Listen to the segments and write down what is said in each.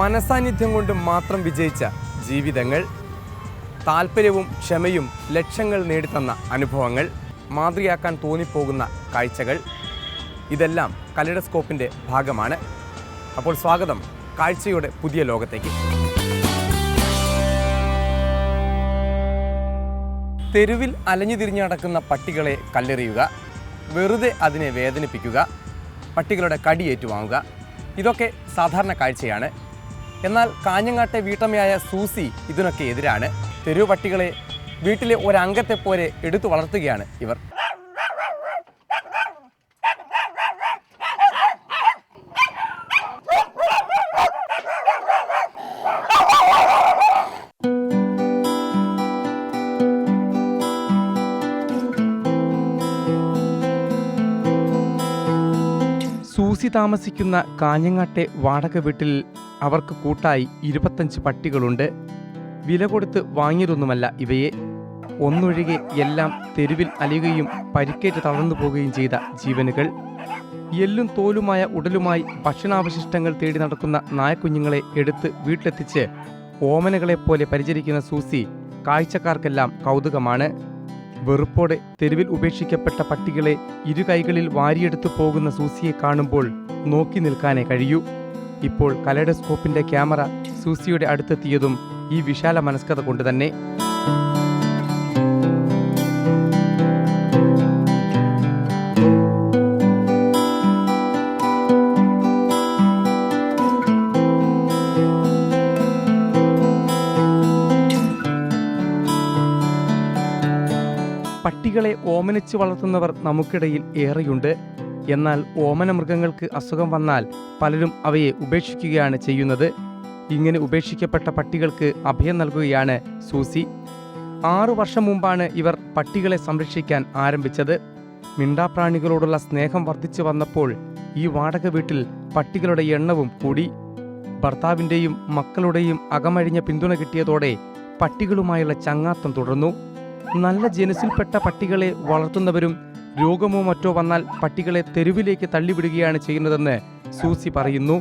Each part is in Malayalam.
മനസാന്നിധ്യം കൊണ്ട് മാത്രം വിജയിച്ച ജീവിതങ്ങൾ താല്പര്യവും ക്ഷമയും ലക്ഷ്യങ്ങൾ നേടിത്തന്ന അനുഭവങ്ങൾ മാതൃകയാക്കാൻ തോന്നിപ്പോകുന്ന കാഴ്ചകൾ ഇതെല്ലാം കലിഡസ്കോപ്പിന്റെ ഭാഗമാണ്. അപ്പോൾ സ്വാഗതം. കാഴ്ചയുടെ പുതിയ ലോകത്തേക്ക്. തെരുവിൽ അലഞ്ഞു തിരിഞ്ഞു നടക്കുന്ന പട്ടികളെ കല്ലെറിയുക വെറുതെ അതിനെ വേദനിപ്പിക്കുക പട്ടികളുടെ കടി ഏറ്റുവാങ്ങുക ഇതൊക്കെ സാധാരണ കാഴ്ചയാണ്. എന്നാൽ കാഞ്ഞങ്ങാട്ടെ വീട്ടമ്മയായ സൂസി ഇതിനൊക്കെ എതിരാണ്. തെരുവ് പട്ടികളെ വീട്ടിലെ ഒരംഗത്തെ പോലെ എടുത്തു വളർത്തുകയാണ് ഇവർ. താമസിക്കുന്ന കാഞ്ഞങ്ങാട്ടെ വാടക വീട്ടിൽ അവർക്ക് കൂട്ടായി ഇരുപത്തഞ്ച് പട്ടികളുണ്ട്. വില കൊടുത്ത് വാങ്ങിയതൊന്നുമല്ല ഇവയെ. ഒന്നൊഴികെ എല്ലാം തെരുവിൽ അലിയുകയും പരിക്കേറ്റ് തളർന്നു പോകുകയും ചെയ്ത ജീവനുകൾ. എല്ലും തോലുമായ ഉടലുമായി ഭക്ഷണാവശിഷ്ടങ്ങൾ തേടി നടക്കുന്ന നായക്കുഞ്ഞുങ്ങളെ എടുത്ത് വീട്ടിലെത്തിച്ച് ഓമനകളെപ്പോലെ പരിചരിക്കുന്ന സൂസി കാഴ്ചക്കാർക്കെല്ലാം കൗതുകമാണ്. വെറുപ്പോടെ തെരുവിൽ ഉപേക്ഷിക്കപ്പെട്ട പട്ടികളെ ഇരു കൈകളിൽ വാരിയെടുത്തു പോകുന്ന സൂസിയെ കാണുമ്പോൾ നോക്കി നിൽക്കാനേ കഴിയൂ. ഇപ്പോൾ കലഡസ്കോപ്പിന്റെ ക്യാമറ സൂസിയുടെ അടുത്തെത്തിയതും ഈ വിശാല മനസ്കത കൊണ്ട് തന്നെ പട്ടികളെ ഓമനിച്ച് വളർത്തുന്നവർ നമുക്കിടയിൽ ഏറെയുണ്ട്. എന്നാൽ ഓമന മൃഗങ്ങൾക്ക് അസുഖം വന്നാൽ പലരും അവയെ ഉപേക്ഷിക്കുകയാണ് ചെയ്യുന്നത്. ഇങ്ങനെ ഉപേക്ഷിക്കപ്പെട്ട പട്ടികൾക്ക് അഭയം നൽകുകയാണ് സൂസി. ആറു വർഷം മുമ്പാണ് ഇവർ പട്ടികളെ സംരക്ഷിക്കാൻ ആരംഭിച്ചത്. മിണ്ടാപ്രാണികളോടുള്ള സ്നേഹം വർദ്ധിച്ചു വന്നപ്പോൾ ഈ വാടക വീട്ടിൽ പട്ടികളുടെ എണ്ണവും കൂടി. ഭർത്താവിന്റെയും മക്കളുടെയും അകമഴിഞ്ഞ പിന്തുണ കിട്ടിയതോടെ പട്ടികളുമായുള്ള ചങ്ങാത്തം തുടർന്നു. നല്ല ജനസിൽപ്പെട്ട പട്ടികളെ വളർത്തുന്നവരും രോഗമോ മറ്റോ വന്നാൽ പട്ടികളെ തെരുവിലേക്ക് തള്ളിവിടുകയാണ് ചെയ്യുന്നതെന്ന് സൂസി പറയുന്നു.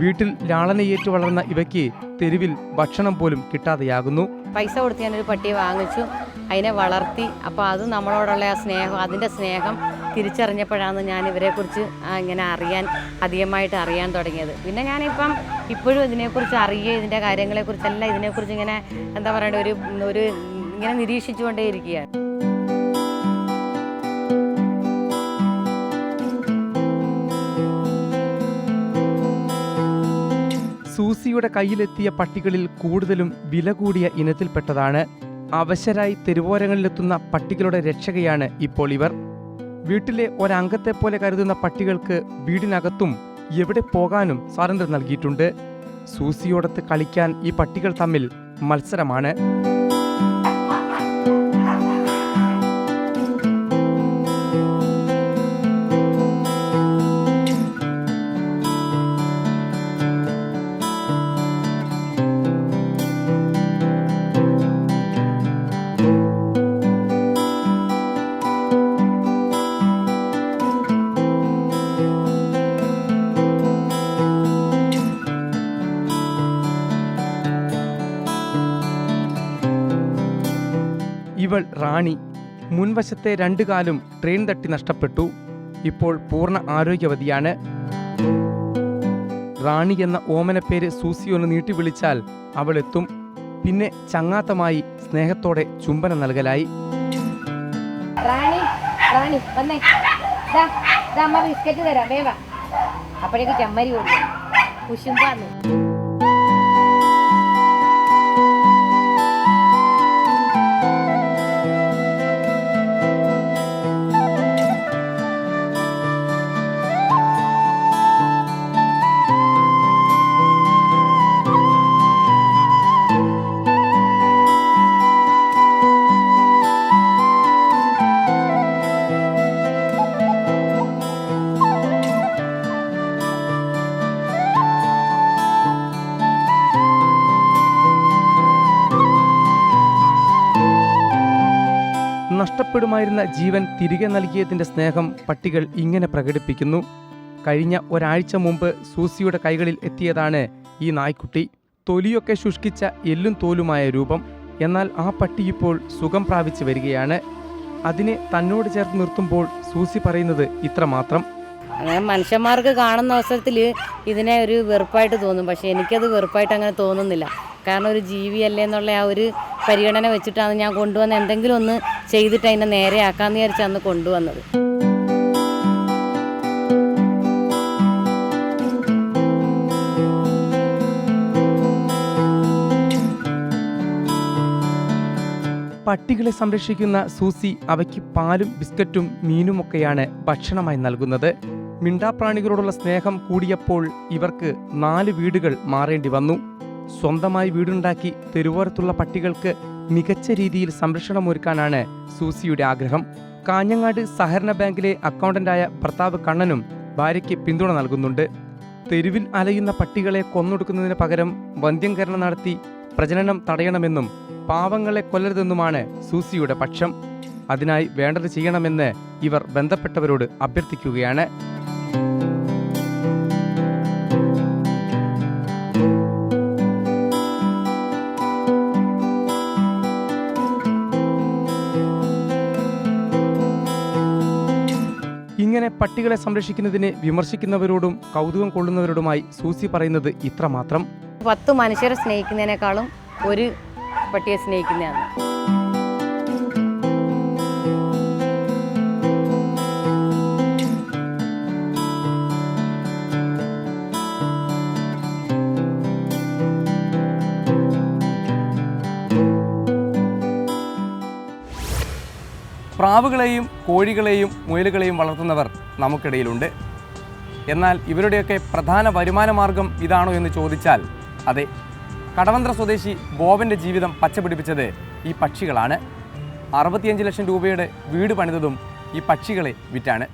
വീട്ടിൽ ലാളനയേറ്റു വളർന്ന ഇവയ്ക്ക് തെരുവിൽ ഭക്ഷണം പോലും കിട്ടാതെയാകുന്നു. പൈസ കൊടുത്ത് ഞാനൊരു പട്ടിയെ വാങ്ങിച്ചു. അതിനെ വളർത്തി. അപ്പോൾ അത് നമ്മളോടുള്ള ആ സ്നേഹം അതിന്റെ സ്നേഹം തിരിച്ചറിഞ്ഞപ്പോഴാണ് ഞാൻ ഇവരെക്കുറിച്ച് ഇങ്ങനെ അറിയാൻ അധികമായിട്ട് അറിയാൻ തുടങ്ങിയത്. പിന്നെ ഞാനിപ്പം ഇപ്പോഴും ഇതിനെക്കുറിച്ച് അറിയുക ഇതിന്റെ കാര്യങ്ങളെക്കുറിച്ചല്ല ഇതിനെക്കുറിച്ച് ഇങ്ങനെ എന്താ പറയുക ഒരു ഒരു ഇങ്ങനെ നിരീക്ഷിച്ചുകൊണ്ടേയിരിക്കുകയാണ് സൂസിയുടെ കയ്യിലെത്തിയ പട്ടികളിൽ കൂടുതലും വില കൂടിയ ഇനത്തിൽപ്പെട്ടതാണ്. അവശരായി തെരുവോരങ്ങളിലെത്തുന്ന പട്ടികളുടെ രക്ഷകയാണ് ഇപ്പോൾ ഇവർ. വീട്ടിലെ ഒരംഗത്തെ പോലെ കരുതുന്ന പട്ടികൾക്ക് വീടിനകത്തും എവിടെ പോകാനും സ്വാതന്ത്ര്യം നൽകിയിട്ടുണ്ട്. സൂസിയോടത്ത് കളിക്കാൻ ഈ പട്ടികൾ തമ്മിൽ മത്സരമാണ്. ഇവൾ റാണി. മുൻവശത്തെ രണ്ടു കാലും ട്രെയിൻ തട്ടി നഷ്ടപ്പെട്ടു. ഇപ്പോൾ പൂർണ ആരോഗ്യവതിയാണ്. റാണി എന്ന ഓമനപ്പേര് സൂസി ഒന്ന് നീട്ടി വിളിച്ചാൽ അവൾ എത്തും പിന്നെ ചങ്ങാത്തമായി സ്നേഹത്തോടെ ചുംബനം നൽകലായി. റാണി റാണി വന്നേ. ദാ ദാ ബിസ്ക്കറ്റ് തരാം അപ്പോഴേക്ക് ചമ്മരി കൊടുക്കും. കുശുമ്പാന്ന്. നഷ്ടപ്പെടുമായിരുന്ന ജീവൻ തിരികെ നൽകിയതിന്റെ സ്നേഹം പട്ടികൾ ഇങ്ങനെ പ്രകടിപ്പിക്കുന്നു. കഴിഞ്ഞ ഒരാഴ്ച മുമ്പ് സൂസിയുടെ കൈകളിൽ എത്തിയതാണ് ഈ നായ്ക്കുട്ടി. തൊലിയൊക്കെ ശുഷ്കിച്ച എല്ലും തോലുമായ രൂപം. എന്നാൽ ആ പട്ടി ഇപ്പോൾ സുഖം പ്രാപിച്ചു വരികയാണ്. അതിനെ തന്നോട് ചേർത്ത് നിർത്തുമ്പോൾ സൂസി പറയുന്നത് ഇത്രമാത്രം അങ്ങനെ മനുഷ്യന്മാർക്ക് കാണുന്ന അവസരത്തിൽ ഇതിനെ ഒരു വെറുപ്പായിട്ട് തോന്നും. പക്ഷേ എനിക്കത് വെറുപ്പായിട്ട് അങ്ങനെ തോന്നുന്നില്ല. കാരണം ഒരു ജീവിയല്ലേ എന്നുള്ള ആ ഒരു പരിഗണന വെച്ചിട്ടാണ് ഞാൻ കൊണ്ടുവന്ന് എന്തെങ്കിലും ഒന്ന് ചെയ്തിട്ട് അതിനെ നേരെയാക്കാമെന്ന് വിചാരിച്ചാണ് കൊണ്ടുവന്നത്. പട്ടികളെ സംരക്ഷിക്കുന്ന സൂസി അവയ്ക്ക് പാലും ബിസ്ക്കറ്റും മീനുമൊക്കെയാണ് ഭക്ഷണമായി നൽകുന്നത്. മിണ്ടാപ്രാണികളോടുള്ള സ്നേഹം കൂടിയപ്പോൾ ഇവർക്ക് നാല് വീടുകൾ മാറേണ്ടി വന്നു. സ്വന്തമായി വീടുണ്ടാക്കി തെരുവോരത്തുള്ള പട്ടികൾക്ക് മികച്ച രീതിയിൽ സംരക്ഷണമൊരുക്കാനാണ് സൂസിയുടെ ആഗ്രഹം. കാഞ്ഞങ്ങാട് സഹകരണ ബാങ്കിലെ അക്കൗണ്ടന്റായ ഭർത്താവ് കണ്ണനും ഭാര്യയ്ക്ക് പിന്തുണ നൽകുന്നുണ്ട്. തെരുവിൽ അലയുന്ന പട്ടികളെ കൊന്നൊടുക്കുന്നതിന് പകരം വന്ധ്യംകരണം നടത്തി പ്രജനനം തടയണമെന്നും പാവങ്ങളെ കൊല്ലരുതെന്നുമാണ് സൂസിയുടെ പക്ഷം. അതിനായി വേണ്ടത് ചെയ്യണമെന്ന് ഇവർ ബന്ധപ്പെട്ടവരോട് അഭ്യർത്ഥിക്കുകയാണ്. ഇങ്ങനെ പട്ടികളെ സംരക്ഷിക്കുന്നതിനെ വിമർശിക്കുന്നവരോടും കൗതുകം കൊള്ളുന്നവരോടുമായി സൂസി പറയുന്നത് ഇത്രമാത്രം. പത്ത് മനുഷ്യരെ സ്നേഹിക്കുന്നതിനേക്കാളും ഒരു പട്ടിയെ സ്നേഹിക്കുന്നതാണ്. പ്രാവുകളെയും കോഴികളെയും മുയലുകളെയും വളർത്തുന്നവർ നമുക്കിടയിലുണ്ട്. എന്നാൽ ഇവരുടെയൊക്കെ പ്രധാന വരുമാന മാർഗം ഇതാണോ എന്ന് ചോദിച്ചാൽ അതെ. കടവന്ത്ര സ്വദേശി ബോബന്റെ ജീവിതം പച്ചപിടിപ്പിച്ചത് ഈ പക്ഷികളാണ്. അറുപത്തിയഞ്ച് ലക്ഷം രൂപയുടെ വീട് പണിതതും ഈ പക്ഷികളെ വിറ്റാണ്.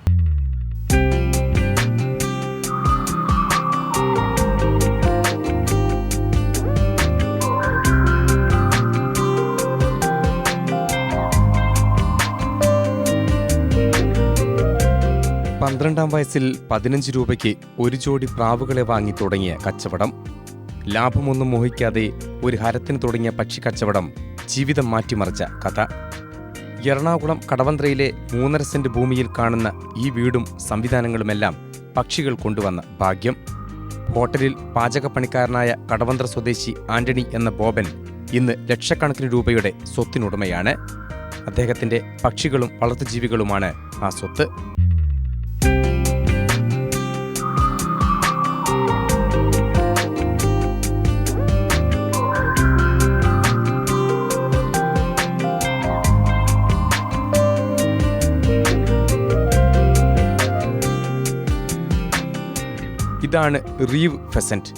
പന്ത്രണ്ടാം വയസ്സിൽ പതിനഞ്ച് രൂപയ്ക്ക് ഒരു ജോഡി പ്രാവുകളെ വാങ്ങി തുടങ്ങിയ കച്ചവടം. ലാഭമൊന്നും മോഹിക്കാതെ ഒരു ഹരത്തിന് തുടങ്ങിയ പക്ഷി കച്ചവടം ജീവിതം മാറ്റിമറിച്ച കഥ. എറണാകുളം കടവന്ത്രയിലെ മൂന്നര സെന്റ് ഭൂമിയിൽ കാണുന്ന ഈ വീടും സംവിധാനങ്ങളുമെല്ലാം പക്ഷികൾ കൊണ്ടുവന്ന ഭാഗ്യം. ഹോട്ടലിൽ പാചകപ്പണിക്കാരനായ കടവന്ത്ര സ്വദേശി ആന്റണി എന്ന ബോബൻ ഇന്ന് ലക്ഷക്കണക്കിന് രൂപയുടെ സ്വത്തിനുടമയാണ്. അദ്ദേഹത്തിന്റെ പക്ഷികളും വളർത്തുജീവികളുമാണ് ആ സ്വത്ത്. ഇതാണ് റീവ് ഫെസന്റ്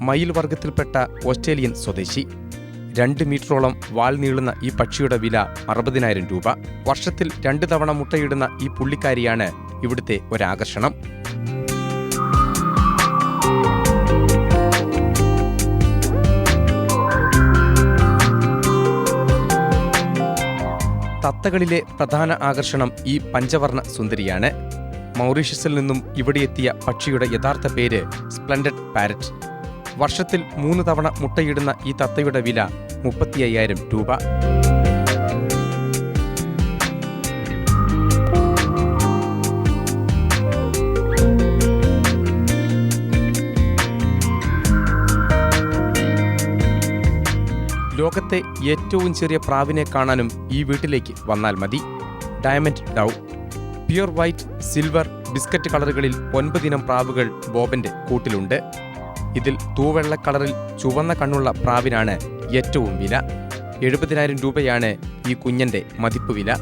മയിൽ വർഗത്തിൽപ്പെട്ട ഓസ്ട്രേലിയൻ സ്വദേശി. രണ്ട് മീറ്ററോളം വാൽ നീളുന്ന ഈ പക്ഷിയുടെ വില അറുപതിനായിരം രൂപ. വർഷത്തിൽ രണ്ട് തവണ മുട്ടയിടുന്ന ഈ പുള്ളിക്കാരിയാണ് ഇവിടുത്തെ ഒരാകർഷണം. തത്തകളിലെ പ്രധാന ആകർഷണം ഈ പഞ്ചവർണ സുന്ദരിയാണ്. മൗറീഷ്യസിൽ നിന്നും ഇവിടെ എത്തിയ പക്ഷിയുടെ യഥാർത്ഥ പേര് സ്പ്ലൻഡഡ് പാരറ്റ്. വർഷത്തിൽ മൂന്ന് തവണ മുട്ടയിടുന്ന ഈ തത്തയുടെ വില മുപ്പത്തി അയ്യായിരം രൂപ. ലോകത്തെ ഏറ്റവും ചെറിയ പ്രാവിനെ കാണാനും ഈ വീട്ടിലേക്ക് വന്നാൽ മതി. Diamond dove. Pure white silver biscuit കളറുകളിൽ ഒൻപതിനം പ്രാവുകൾ ബോബന്റെ കൂട്ടിലുണ്ട്. ഇതിൽ തൂവെള്ള കളറിൽ ചുവന്ന കണ്ണുള്ള പ്രാവിനാണ് ഏറ്റവും വില. എഴുപതിനായിരം രൂപയാണ് ഈ കുഞ്ഞന്റെ മതിപ്പ് വില.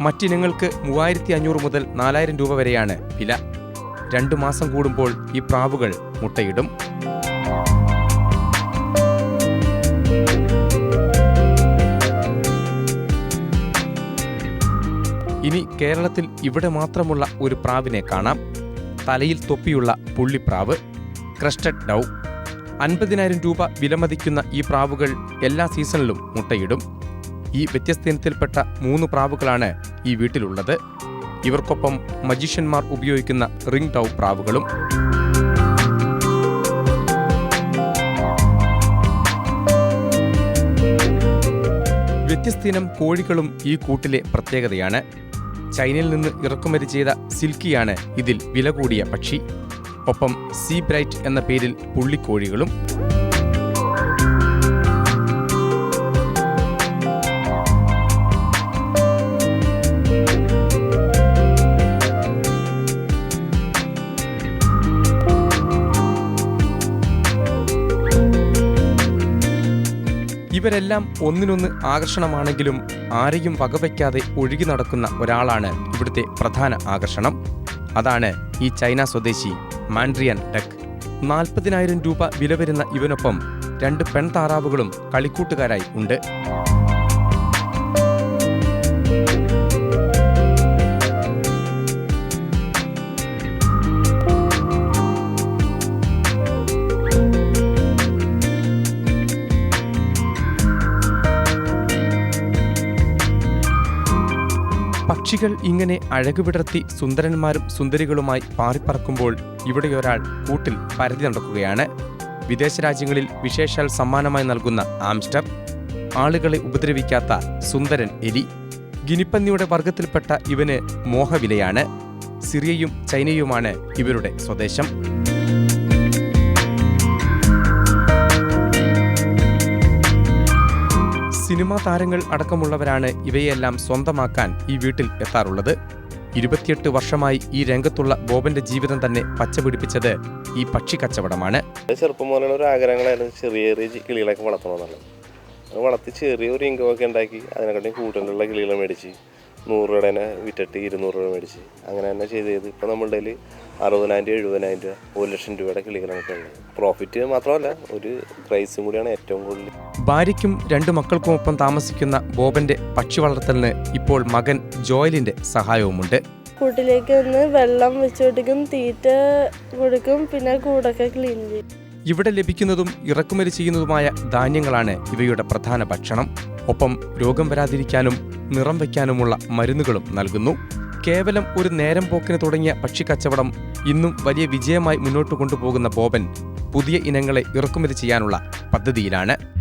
മറ്റിനങ്ങൾക്ക് മൂവായിരത്തി അഞ്ഞൂറ് മുതൽ നാലായിരം രൂപ വരെയാണ് വില. രണ്ടു മാസം കൂടുമ്പോൾ ഈ പ്രാവുകൾ മുട്ടയിടും. ഇനി കേരളത്തിൽ ഇവിടെ മാത്രമുള്ള ഒരു പ്രാവിനെ കാണാം. തലയിൽ തൊപ്പിയുള്ള പുള്ളിപ്രാവ് ക്രസ്റ്റഡ് ഡൗ. അൻപതിനായിരം രൂപ വിലമതിക്കുന്ന ഈ പ്രാവുകൾ എല്ലാ സീസണിലും മുട്ടയിടും. ഈ വ്യത്യസ്ത ഇനത്തിൽപ്പെട്ട മൂന്ന് പ്രാവുകളാണ് ഈ വീട്ടിലുള്ളത്. ഇവർക്കൊപ്പം മജീഷ്യന്മാർ ഉപയോഗിക്കുന്ന റിംഗ് ടൗ പ്രാവുകളും. വ്യത്യസ്തയിനം കോഴികളും ഈ കൂട്ടിലെ പ്രത്യേകതയാണ്. ചൈനയിൽ നിന്ന് ഇറക്കുമതി ചെയ്ത സിൽക്കിയാണ് ഇതിൽ വില കൂടിയ പക്ഷി. ഒപ്പം സീ ബ്രൈറ്റ് എന്ന പേരിൽ പുള്ളിക്കോഴികളും ഇവരെല്ലാം ഒന്നിനൊന്ന് ആകർഷണമാണെങ്കിലും ആരെയും വകവയ്ക്കാതെ ഒഴുകി നടക്കുന്ന ഒരാളാണ് ഇവിടുത്തെ പ്രധാന ആകർഷണം. അതാണ് ഈ ചൈന സ്വദേശി മാൻഡ്രിയൻ ഡക്ക് നാൽപ്പതിനായിരം രൂപ വില വരുന്ന ഇവനൊപ്പം രണ്ട് പെൺതാറാവുകളും കളിക്കൂട്ടുകാരായി ഉണ്ട്. പക്ഷികൾ ഇങ്ങനെ അഴകുവിടർത്തി സുന്ദരന്മാരും സുന്ദരികളുമായി പാറിപ്പറക്കുമ്പോൾ ഇവിടെയൊരാൾ കൂട്ടിൽ പരതി നടക്കുകയാണ്. വിദേശ രാജ്യങ്ങളിൽ വിശേഷാൽ സമ്മാനമായി നൽകുന്ന ആംസ്റ്റർ ആളുകളെ ഉപദ്രവിക്കാത്ത സുന്ദരൻ എലി ഗിനിപ്പന്നിയുടെ വർഗത്തിൽപ്പെട്ട ഇവന് മോഹവിലയാണ്. സിറിയയും ചൈനയുമാണ് ഇവരുടെ സ്വദേശം. സിനിമാ താരങ്ങൾ അടക്കമുള്ളവരാണ് ഇവയെല്ലാം സ്വന്തമാക്കാൻ ഈ വീട്ടിൽ എത്താറുള്ളത്. ഇരുപത്തിയെട്ട് വർഷമായി ഈ രംഗത്തുള്ള ബോബന്റെ ജീവിതം തന്നെ പച്ചപിടിപ്പിച്ചത് ഈ പക്ഷി കച്ചവടമാണ്. ചെറുപ്പം മുതലുള്ള ഒരു ആഗ്രഹങ്ങളായിരുന്നു ചെറിയ ചെറിയ കിളികളൊക്കെ വളർത്തണമെന്നുള്ളത് വളർത്തി ചെറിയൊരു ഇൻകം ഒക്കെ ഉണ്ടാക്കി അതിനെക്കാട്ടി കൂടുതലുള്ള കിളികളെ മേടിച്ച് നൂറ് രൂപയുടെ വിറ്റിട്ട് ഇരുന്നൂറ് രൂപ മേടിച്ച് അങ്ങനെ തന്നെ ചെയ്ത് ചെയ്ത് ഇപ്പോൾ നമ്മളുടെ കയ്യിൽ അറുപതിനായിരം രൂപ എഴുപതിനായിരം രൂപ ഒരു ലക്ഷം രൂപയുടെ കിളികളൊക്കെ ഉണ്ട് പ്രോഫിറ്റ് മാത്രമല്ല ഒരു പ്രൈസും കൂടിയാണ് ഏറ്റവും കൂടുതൽ ഭാര്യയ്ക്കും രണ്ടു മക്കൾക്കുമൊപ്പം താമസിക്കുന്ന ബോബന്റെ പക്ഷി വളർത്തലിന് ഇപ്പോൾ മകൻ ജോയലിന്റെ സഹായവുമുണ്ട്. കൂട്ടിലേക്ക് ഒന്ന് വെള്ളം വെച്ച് കൊടുക്കും തീറ്റ കൊടുക്കും പിന്നെ കൂടൊക്കെ ക്ലീൻ ചെയ്യും. ഇവിടെ ലഭിക്കുന്നതും ഇറക്കുമതി ചെയ്യുന്നതുമായ ധാന്യങ്ങളാണ് ഇവയുടെ പ്രധാന ഭക്ഷണം. ഒപ്പം രോഗം വരാതിരിക്കാനും നിറം വയ്ക്കാനുമുള്ള മരുന്നുകളും നൽകുന്നു. കേവലം ഒരു നേരം പോക്കിന് തുടങ്ങിയ പക്ഷിക്കച്ചവടം ഇന്നും വലിയ വിജയമായി മുന്നോട്ട് കൊണ്ടുപോകുന്ന ബോബൻ പുതിയ ഇനങ്ങളെ ഇറക്കുമതി ചെയ്യാനുള്ള പദ്ധതിയിലാണ്.